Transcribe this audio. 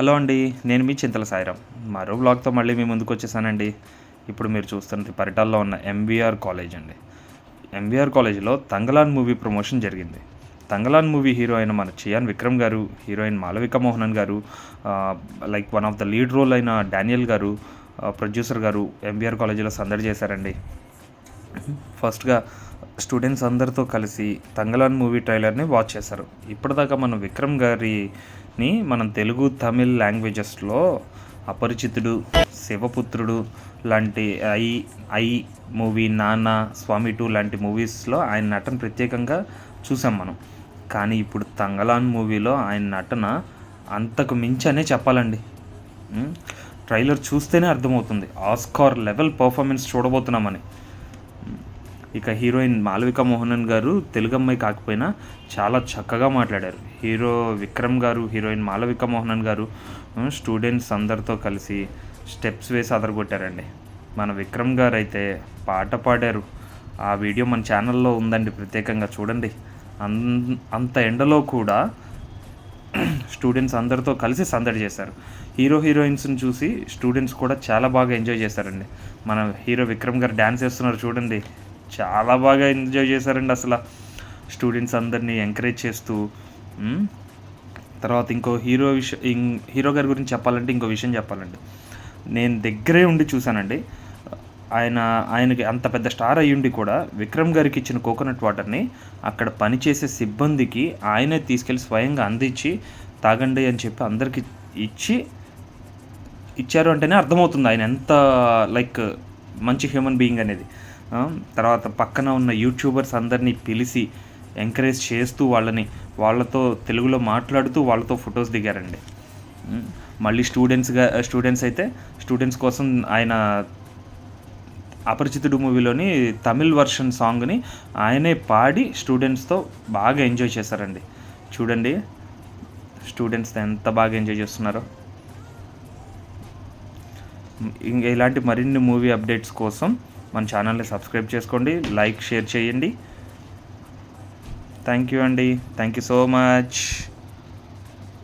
Hello అండి నేను మీ చింతల సాయిరాం. మరో బ్లాగ్తో మళ్ళీ మీ ముందుకు వచ్చేసానండి. ఇప్పుడు మీరు చూస్తున్నది పరిటాల్లో ఉన్న ఎంబీఆర్ కాలేజ్ అండి. ఎంబీఆర్ కాలేజీలో తంగలాన్ మూవీ ప్రమోషన్ జరిగింది. తంగలాన్ మూవీ హీరో అయిన మన చియాన్ విక్రమ్ గారు హీరోయిన్ మాలవిక మోహనన్ గారు like one of the lead role అయిన డానియల్ గారు ప్రొడ్యూసర్ గారు ఎంబీఆర్ కాలేజీలో సందడి చేశారండి. ఫస్ట్గా స్టూడెంట్స్ అందరితో కలిసి తంగలాన్ మూవీ ట్రైలర్ని వాచ్ చేశారు. ఇప్పటిదాకా మనం విక్రమ్ గారి ని మనం తెలుగు తమిళ్ లాంగ్వేజెస్లో అపరిచితుడు శివపుత్రుడు లాంటి ఐ ఐ మూవీ నాన్న స్వామి టూ లాంటి మూవీస్లో ఆయన నటన ప్రత్యేకంగా చూసాం మనం. కానీ ఇప్పుడు తంగలాన్ మూవీలో ఆయన నటన అంతకు మించి అనే చెప్పాలండి ట్రైలర్ చూస్తేనే అర్థమవుతుంది. ఆస్కార్ లెవెల్ పర్ఫార్మెన్స్ చూడబోతున్నామని. ఇక హీరోయిన్ మాలవిక మోహనన్ గారు తెలుగు అమ్మాయి కాకపోయినా చాలా చక్కగా మాట్లాడారు. హీరో విక్రమ్ గారు హీరోయిన్ మాలవిక మోహనన్ గారు స్టూడెంట్స్ అందరితో కలిసి స్టెప్స్ వేసి అదరగొట్టారండి. మన విక్రమ్ గారు అయితే పాట పాడారు. ఆ వీడియో మన ఛానల్లో ఉందండి ప్రత్యేకంగా చూడండి. అన్ అంత ఎండలో కూడా స్టూడెంట్స్ అందరితో కలిసి సందడి చేశారు. హీరో హీరోయిన్స్ని చూసి స్టూడెంట్స్ కూడా చాలా బాగా ఎంజాయ్ చేశారండి. మన హీరో విక్రమ్ గారు డ్యాన్స్ చేస్తున్నారు చూడండి. చాలా బాగా ఎంజాయ్ చేశారండి అసలు. స్టూడెంట్స్ అందరినీ ఎంకరేజ్ చేస్తూ తర్వాత ఇంకో హీరో విష హీరో గారి గురించి చెప్పాలంటే ఇంకో విషయం చెప్పాలండి. నేను దగ్గరే ఉండి చూశానండి. ఆయన ఆయనకి అంత పెద్ద స్టార్ అయ్యుండి కూడా విక్రమ్ గారికి ఇచ్చిన కోకోనట్ వాటర్ని అక్కడ పనిచేసే సిబ్బందికి ఆయనే తీసుకెళ్ళి స్వయంగా అందించి తాగండి అని చెప్పి అందరికి ఇచ్చి ఇచ్చారు అంటేనే అర్థమవుతుంది ఆయన ఎంత లైక్ మంచి హ్యూమన్ బీయింగ్ అనేది. తర్వాత పక్కన ఉన్న యూట్యూబర్స్ అందరినీ పిలిచి ఎంకరేజ్ చేస్తూ వాళ్ళని వాళ్ళతో తెలుగులో మాట్లాడుతూ వాళ్ళతో ఫొటోస్ దిగారండి. మళ్ళీ స్టూడెంట్స్గా స్టూడెంట్స్ అయితే స్టూడెంట్స్ కోసం ఆయన అపరిచితుడు మూవీలోని తమిళ్ వర్షన్ సాంగ్ని ఆయనే పాడి స్టూడెంట్స్తో బాగా ఎంజాయ్ చేశారండి. చూడండి స్టూడెంట్స్ ఎంత బాగా ఎంజాయ్ చేస్తున్నారో. ఇంకా ఇలాంటి మరిన్ని మూవీ అప్డేట్స్ కోసం మన ఛానల్ని సబ్స్క్రైబ్ చేసుకోండి లైక్ షేర్ చేయండి. థ్యాంక్ యూ అండి థ్యాంక్ యూ సో మచ్